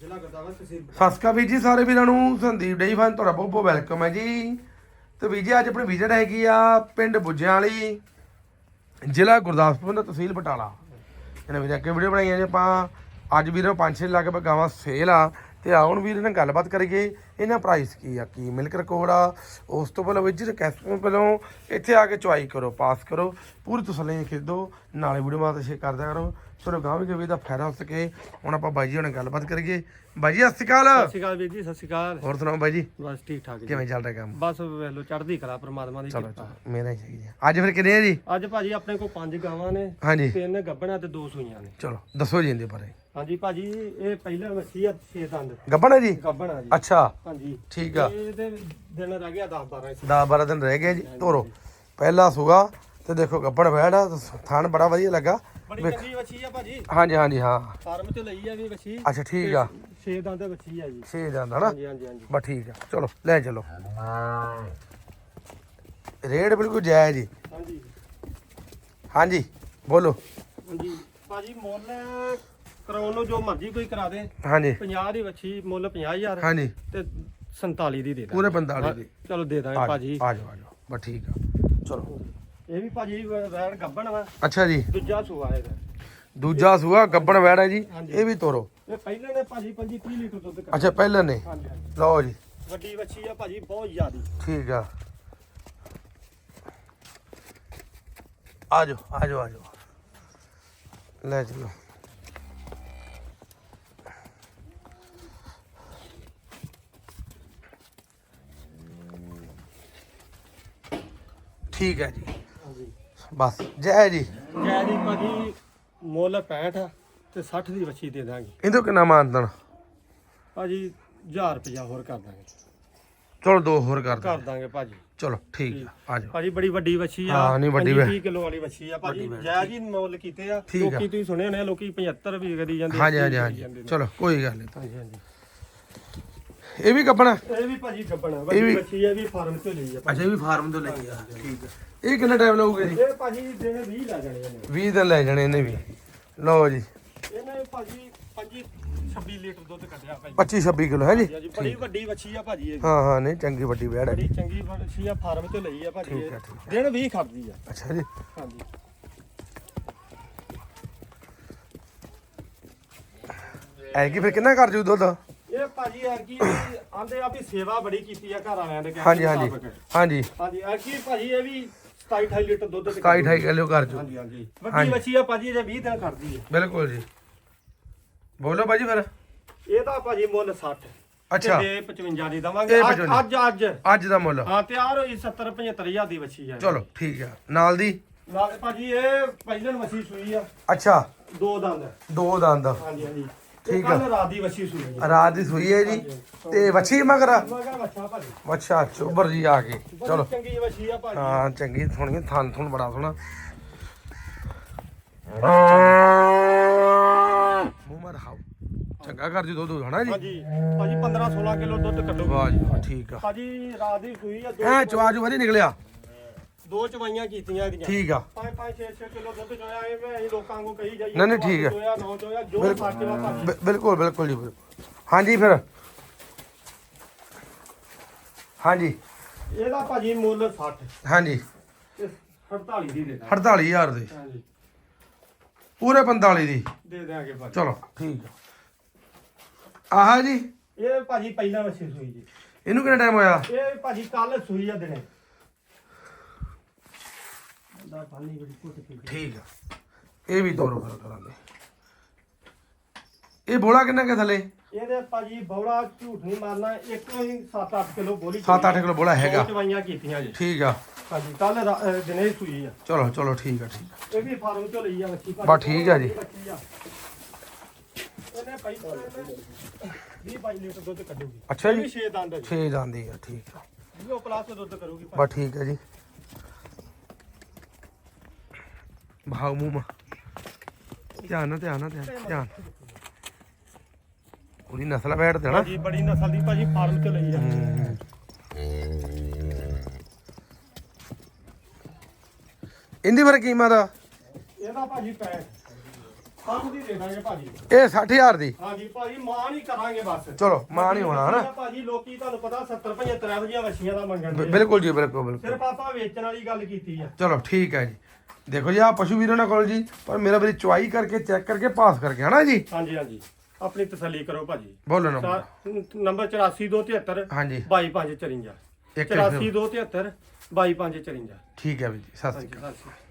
ਜ਼ਿਲ੍ਹਾ ਗੁਰਦਾਸਪੁਰ, ਤਹਿਸੀਲ ਸਤਿ ਸ਼੍ਰੀ ਅਕਾਲ ਵੀਰ ਜੀ, ਸਾਰੇ ਵੀਰਾਂ ਨੂੰ ਸੰਦੀਪ ਡੇਈ ਫਾਨ ਤੁਹਾਡਾ ਬਹੁਤ ਬਹੁਤ ਵੈਲਕਮ ਹੈ ਜੀ। ਤੇ ਵੀਰ ਜੀ, ਅੱਜ ਆਪਣੀ ਵਿਜ਼ਿਟ ਹੈਗੀ ਆ ਪਿੰਡ ਬੁੱਜਿਆਂ ਵਾਲੀ ਜ਼ਿਲ੍ਹਾ ਗੁਰਦਾਸਪੁਰ ਦਾ ਤਹਿਸੀਲ ਬਟਾਲਾ। ਇਹਨਾਂ ਵੀਰੇ ਅੱਗੇ ਵੀਡੀਓ ਬਣਾਈਆਂ ਜੀ ਆਪਾਂ। ਅੱਜ ਵੀਰੋ 5-6 ਲੱਖ ਰੁਪਏ ਗਾਵਾਂ ਸੇਲ ਆ। ਤੇ ਆਉਣ ਵੀਰ ਨਾਲ ਗੱਲਬਾਤ ਕਰੀਏ, ਇਹਨਾਂ ਪ੍ਰਾਈਸ ਕੀ ਆ, ਕੀ ਮਿਲਕ ਰਿਕਾਰਡ ਆ। ਉਸ ਤੋਂ ਪਹਿਲਾਂ ਵੀਰ ਜੀ ਰਿਕਵੈਸਟ ਪਹਿਲਾਂ ਇੱਥੇ ਆ ਕੇ ਚੁਆਈ ਕਰੋ ਪਾਸ ਕਰੋ। ਪੂਰੀ ਤਸੱਲੀ ਖਰੀਦੋ, ਨਾਲੇ ਵੀਡੀਓ ਮਾਤ ਸ਼ੇਅਰ ਕਰਦਿਆ ਕਰੋ। ਚਲੋ ਗਾਂ ਵੀ ਦਾ ਫਾਇਦਾ ਹੋ ਸਕੇ। ਹੁਣ ਆਪਾਂ ਬਾਈ ਜੀ ਨਾਲ ਗੱਲਬਾਤ ਕਰੀਏ। ਬਾਈ ਜੀ ਸਤਿ ਸ਼੍ਰੀ ਅਕਾਲ। ਸਤਿ ਸ਼੍ਰੀ ਅਕਾਲ ਵੀਰ ਜੀ ਸਤਿ ਸ਼੍ਰੀ ਅਕਾਲ। ਹੋਰ ਸੁਣਾਓ ਬਾਈ ਜੀ? ਬਸ ਠੀਕ ਠਾਕ ਜੀ। ਕਿਵੇਂ ਚੱਲ ਰਿਹਾ ਕੰਮ? ਬਸ ਵੇਖ ਚੜ੍ਹਦੀ ਕਲਾ ਪ੍ਰਮਾਤਮਾ ਦੀ ਚਲੋ ਕਿਰਪਾ। ਚਲੋ ਮੇਰਾ ਹੀ ਚਾਹੀਦੀ। ਅੱਜ ਫਿਰ ਕਿੰਨੇ ਆ ਜੀ? ਅੱਜ ਭਾਜੀ ਆਪਣੇ ਕੋਲ ਪੰਜ ਗਾਵਾਂ ਨੇ ਹਾਂਜੀ। ਤਿੰਨ ਗੱਭਣਾ ਤੇ ਦੋ ਸੂਈਆਂ ਨੇ। ਚਲੋ ਦੱਸੋ ਜੀ ਇਹਦੇ ਬਾਰੇ। ਹਾਂਜੀ ਭਾਜੀ ਇਹ ਪਹਿਲਾ ਮੱਛੀ ਆ 6 ਦੰਦ। ਗੱਬਣ ਹੈ ਜੀ? ਗੱਭਣਾ ਜੀ। ਅੱਛਾ। ਹਾਂਜੀ। ਠੀਕ ਆ। ਇਹਦੇ ਦਿਨ ਰਹਿ ਗਿਆ 10 12 10 12 ਦਿਨ ਰਹਿ ਗਏ ਜੀ ਤੋਰੋ ਪਹਿਲਾ ਸੁਗਾ ਤੇ ਦੇਖੋ ਗੱਬਣ ਬੈੜਾ ਥਾਨ ਬੜਾ ਵਧੀਆ ਲੱਗਾ। ਬੜੀ ਚੰਗੀ ਮੱਛੀ ਆ ਭਾਜੀ। ਹਾਂਜੀ ਹਾਂਜੀ ਹਾਂ। ਫਾਰਮ ਚ ਲਈ ਆ ਵੀ ਮੱਛੀ ਅੱਛਾ ਠੀਕ ਆ। 6 ਦੰਦ ਮੱਛੀ ਆ ਜੀ। 6 ਜਾਂਦਾ ਨਾ? ਹਾਂਜੀ ਹਾਂਜੀ ਹਾਂਜੀ। ਬਸ ਠੀਕ ਆ। ਚਲੋ ਲੈ ਚਲੋ। ਰੇਟ ਬਿਲਕੁਲ ਜਾਇਜ਼ ਜੀ। ਹਾਂਜੀ। ਹਾਂਜੀ ਬੋਲੋ। ਹਾਂਜੀ। ਭਾਜੀ ਮੁੱਲ ਕਰਾਉਣ ਨੂੰ ਜੋ ਮਰਜ਼ੀ ਕੋਈ ਕਰਾ ਦੇ। ਹਾਂਜੀ। 50 ਦੀ ਵੱਛੀ ਮੁੱਲ 50000 ਹਾਂਜੀ। ਤੇ 47 ਦੀ ਦੇ ਦਾਂ ਪੂਰੇ 45 ਦੀ। ਚਲੋ ਦੇ ਦਾਂਗੇ ਆ ਭਾਜੀ। ਜਾਓ ਆ ਜਾਓ ਆ ਜਾਓ। ਬਸ ਠੀਕ ਆ। ਚਲੋ। ਇਹ ਵੀ ਭਾਜੀ ਵੈਣ ਗੱਬਣ ਵਾ। ਅੱਛਾ ਜੀ। ਦੂਜਾ ਸੂਆ ਇਹਦਾ। ਦੂਜਾ ਸੂਆ ਗੱਬਣ ਵੈੜਾ ਜੀ। ਹਾਂਜੀ। ਇਹ ਵੀ ਤੋਰੋ। ਇਹ ਪਹਿਲੇ ਨੇ ਭਾਜੀ 25 30 ਲੀਟਰ ਦੁੱਧ ਕੱਢ ਅੱਛਾ ਪਹਿਲਾਂ ਨੇ? ਹਾਂਜੀ ਹਾਂਜੀ। ਲਓ ਜੀ। ਵੱਡੀ ਵੱਛੀ ਆ ਭਾਜੀ ਬਹੁਤ ਜ਼ਿਆਦੀ। ਠੀਕ ਆ। ਆ ਜਾਓ ਆ ਜਾਓ ਆ ਜਾਓ ਲੈ ਚਲੋ ਠੀਕ ਹੈ ਜੀ। ਬਸ। ਜੈ ਜੀ। ਜੈ ਦੀ ਭਾਜੀ ਮੁੱਲ 65 ਆ ਤੇ 60 ਦੀ ਵੱਛੀ ਦੇ ਦਾਂਗੇ। ਇਹਦੋਂ ਕਿੰਨਾ ਮਾਨਦਣ ਭਾਜੀ 1000 ਰੁਪਇਆ ਹੋਰ ਕਰ ਦਾਂਗੇ। ਚਲੋ ਦੋ ਹੋਰ ਕਰ ਕਰ। ਦਾਂਗੇ ਭਾਜੀ। ਚਲੋ ਠੀਕ ਆ ਆ ਜਾਓ। ਭਾਜੀ ਬੜੀ ਵੱਡੀ ਵੱਛੀ ਆ। ਹਾਂ, ਨਹੀਂ, ਵੱਡੀ 30 ਕਿਲੋ ਵਾਲੀ ਵੱਛੀ ਆ ਭਾਜੀ। ਜੈ ਜੀ ਮੁੱਲ ਕੀਤੇ ਆ। ਲੋਕੀ ਤੁਸੀਂ ਸੁਣੇ ਹੋਣੇ ਆ, ਲੋਕੀ 75 ਵੀ ਕਰੀ ਜਾਂਦੇ ਹਾਂਜੀ 80 ਹਾਂਜੀ ਹਾਂਜੀ। ਚਲੋ ਕੋਈ ਗੱਲ ਨਹੀਂ। ਹਾਂਜੀ ਹਾਂਜੀ। ਇਹ ਵੀ ਕੱਪਣਾ ਇਹ ਵੀ ਭਾਜੀ ਗੱਬਣਾ ਇਹ ਵੱਡੀ ਆ ਇਹ ਵੀ ਫਾਰਮ ਤੋਂ ਲਈ ਆ ਅੱਛਾ ਇਹ ਵੀ ਫਾਰਮ ਤੋਂ ਲੈ ਕੇ ਆ ਠੀਕ ਆ ਇਹ ਕਿੰਨਾ ਟਾਈਮ ਲੱਗੂਗਾ ਜੀ? ਇਹ ਭਾਜੀ ਦਿਨ 20 ਲੈ ਜਾਣੇ ਇਹਨੇ। 20 ਦਿਨ ਲੈ ਜਾਣੇ ਇਹਨੇ ਵੀ। ਲਓ ਜੀ। ਇਹਨੇ ਭਾਜੀ 25 26 ਲੀਟਰ ਦੁੱਧ ਕੱਢਿਆ ਭਾਜੀ। 25 26 ਕਿਲੋ ਹੈ ਜੀ? ਬੜੀ ਵੱਡੀ ਵੱਛੀ ਆ ਭਾਜੀ ਇਹ। ਹਾਂ ਹਾਂ ਨਹੀਂ ਚੰਗੀ ਵੱਡੀ ਵੈੜ ਹੈ ਬੜੀ ਚੰਗੀ ਵੱਛੀ ਆ ਫਾਰਮ ਤੋਂ ਲਈ ਆ ਭਾਜੀ ਦਿਨ 20 ਖੜਦੀ ਆ। ਅੱਛਾ ਜੀ। ਹਾਂਜੀ। ਐ ਕੀ ਫਿਰ ਕਿੰਨਾ ਕਰ ਜੂ ਦੁੱਧ? ਇਹ ਭਾਜੀ ਆ ਕੀ ਆਂਦੇ ਆ ਵੀ ਸੇਵਾ ਬੜੀ ਕੀਤੀ ਆ ਘਰ ਵਾਲਿਆਂ ਦੇ ਹਾਂਜੀ ਹਾਂਜੀ। ਹਾਂਜੀ। ਹਾਂਜੀ ਆ ਕੀ ਭਾਜੀ ਇਹ ਵੀ 27 28 ਲੀਟਰ ਦੁੱਧ ਤੇ 27 28 ਕਿਲੋ ਕਰ ਜੂ ਹਾਂਜੀ ਹਾਂਜੀ। ਵੱਡੀ ਵੱਛੀ ਆ ਭਾਜੀ ਜੇ 20 ਦਿਨ ਖੜਦੀ ਆ। ਬਿਲਕੁਲ ਜੀ। ਬੋਲੋ ਬਾਜੀ ਫਿਰ। ਇਹਦਾ ਭਾਜੀ ਮੁੱਲ 60 ਅੱਛਾ। ਤੇ 55 ਦੀ ਦਵਾਂਗੇ। ਇਹ ਅੱਜ 55 ਅੱਜ ਅੱਜ। ਦਾ ਮੁੱਲ। ਹਾਂ ਤਿਆਰ ਹੋਈ 70 75 ਹਜ਼ਾਰ ਦੀ ਵੱਛੀ ਆ। ਚਲੋ ਠੀਕ ਆ। ਨਾਲ ਦੀ? ਨਾਲ ਭਾਜੀ ਇਹ ਪਹਿਲਨ ਵੱਛੀ ਸੂਈ ਆ। ਅੱਛਾ। ਦੋ ਦੰਦ। ਦੋ ਦੰਦ। ਹਾਂਜੀ ਹਾਂਜੀ। ਠੀਕ ਆ। ਕੱਲ ਰਾਤ ਦੀ ਵੱਛੀ ਸੂਈ ਆ। ਰਾਤ ਦੀ ਸੂਈ ਹੈ ਜੀ। ਤੇ ਵੱਛੀ ਮਗਰ? ਮਗਾ ਵੱਛਾ ਭਾਜੀ। ਅੱਛਾ ਚੋਬਰ ਜੀ ਆ ਗਏ ਚਲੋ। ਚੰਗੀ ਵੱਛੀ ਆ ਭਾਜੀ। ਹਾਂ ਚੰਗੀ ਸੋਹਣੀ ਥਣ ਥਣ ਬੜਾ ਸੋਹਣਾ। ਚੰਗਾ ਕਰ ਜੀ ਦੁੱਧ ਹਨਾ ਜੀ। ਹਾਂਜੀ ਭਾਜੀ 15 16 ਕਿਲੋ ਦੁੱਧ ਕੱਢੂਗੀ ਵਾਹ ਜੀ ਵਾਹ, ਠੀਕ ਆ। ਭਾਜੀ ਰਾਤ ਦੀ ਸੂਈ ਆ ਐ ਚਵਾਜੂ ਵਧੀ ਨਿਕਲਿਆ। ਦੋ ਚਵਾਈਆਂ ਕੀਤੀਆਂ ਇਹਦੀਆਂ। ਠੀਕ ਆ। 5 5 6 6 ਕਿਲੋ ਦੁੱਧ ਚੋਇਆ ਐਵੇਂ ਅਸੀਂ ਲੋਕਾਂ ਨੂੰ ਕਹੀ ਜਾਈਏ ਨਹੀਂ, ਨਹੀਂ, ਠੀਕ ਹੈ। ਚੋਇਆ ਨੌ ਚੋਇਆ ਜੋ। ਸੱਚ ਵਾ ਭਾਜੀ ਬਿ- ਬਿਲਕੁਲ ਬਿਲਕੁਲ ਜੀ ਬਿਲਕੁਲ। ਹਾਂਜੀ ਫਿਰ। ਹਾਂਜੀ। ਇਹਦਾ ਭਾਜੀ ਮੁੱਲ 60 ਹਾਂਜੀ। ਤੇ 48 ਦੀ ਦੇ ਦਾਂਗੇ। 48000 ਦੇ। ਹਾਂਜੀ। ਪੂਰੇ 45 ਦੀ। ਦੇ ਦਿਆਂਗੇ ਭਾਜੀ। ਚਲੋ ਠੀਕ ਆ। ਆਹ ਜੀ। ਇਹ ਭਾਜੀ ਪਹਿਲਾਂ ਵੱਛੀ ਸੂਈ ਜੀ। ਇਹਨੂੰ ਕਿੰਨਾ ਟਾਈਮ ਹੋਇਆ? ਇਹ ਭਾਜੀ ਕੱਲ ਸੂਈ ਆ ਦਿਨੇ। ਦਾ ਪਾਣੀ ਠੀਕ ਆ। ਇਹ ਵੀ ਤੋਰੋ ਫਿਰ ਕਰਾਂਗੇ ਇਹ ਬੋਲਾ ਕਿੰਨਾ ਕੇ ਥੱਲੇ? ਇਹਦੇ ਭਾਜੀ ਬੌੜਾ ਝੂਠ ਨਹੀਂ ਮਾਰਨਾ ਇੱਕ ਹੀ 7-8 ਕਿਲੋ ਬੋਲੀ 7-8 ਕਿਲੋ ਬੋਲਾ ਹੈਗਾ। ਦੋ ਚਵਾਈਆਂ ਕੀਤੀਆਂ ਜੀ। ਠੀਕ ਆ। ਹਾਂਜੀ ਕੱਲ ਦਿਨੇ ਸੂਈ ਆ। ਚਲੋ ਚਲੋ ਠੀਕ ਆ ਠੀਕ ਆ। ਇਹ ਵੀ ਫਾਰਮ ਚੋਂ ਲਈ ਆ ਬੱਚੀ ਬਸ ਠੀਕ ਆ ਜੀ। ਆ। ਇਹਨੇ ਪਈ 20 22 ਲੀਟਰ ਦੁੱਧ ਕੱਢੂਗੀ। ਅੱਛਾ ਜੀ। 6 ਦੰਦ ਹੈ ਜੀ। 6 ਜਾਂਦੀ ਆ ਠੀਕ ਆ। ਉਹ ਪਲਾਸ ਦੁੱਧ ਕਰੂਗੀ। ਬਸ ਠੀਕ ਹੈ ਜੀ। ਭਾਉ ਮੂੰਹ ਮਾ। ਧਿਆਨ ਨਾਲ ਧਿਆਨ ਨਾਲ ਧਿਆਨ ਧਿਆਨ। ਪੂਰੀ ਨਸਲ ਬੈਠ ਦੇਣਾ ਭਾਜੀ ਬੜੀ ਨਸਲ ਦੀ ਭਾਜੀ ਫਾਰਮ ਚੋਂ ਲਈ ਆ। ਇਹਦੀ ਫਿਰ ਕੀਮਤ? ਇਹਦਾ ਭਾਜੀ ਪੈ ਸਭ ਦੀ ਦੇ ਦਾਂਗੇ ਭਾਜੀ। ਇਹ 60000 ਦੀ? ਹਾਂਜੀ ਭਾਜੀ ਮਾਂ ਨਹੀਂ ਕਰਾਂਗੇ ਬਸ। ਚਲੋ ਮਾਂ ਨਹੀਂ ਹੋਣਾ ਹਨਾ? ਭਾਜੀ ਲੋਕੀ ਤੁਹਾਨੂੰ ਪਤਾ 70 75 ਇਹੋ ਜਿਹੀਆਂ ਵਛੀਆਂ ਦਾ ਮੰਗਣ ਬਿਲਕੁਲ ਜੀ ਬਿਲਕੁਲ ਬਿਲਕੁਲ। ਸਿਰਫ ਆਪਾਂ ਵੇਚਣ ਵਾਲੀ ਗੱਲ ਕੀਤੀ ਆ। ਚਲੋ ਠੀਕ ਹੈ ਜੀ। ਦੇਖੋ ਜੀ ਆ ਪਸ਼ੂ ਵੀਰਾਂ ਕੋਲ ਜੀ ਪਰ ਮੇਰਾ ਵੀਰ ਚੁਆਈ ਕਰਕੇ ਚੈੱਕ ਕਰਕੇ ਪਾਸ ਕਰਕੇ ਹਨਾ ਜੀ? ਹਾਂਜੀ ਹਾਂਜੀ। ਆਪਣੀ ਤਸੱਲੀ ਕਰੋ ਭਾਜੀ। ਬੋਲੋ ਨੰਬਰ ਨੰਬਰ 84273 ਹਾਂਜੀ। 22554 ਇੱਕ 84273 22554 ਠੀਕ ਹੈ ਵੀਰ ਜੀ ਸਤਿ ਸ਼੍ਰੀ ਅਕਾਲ।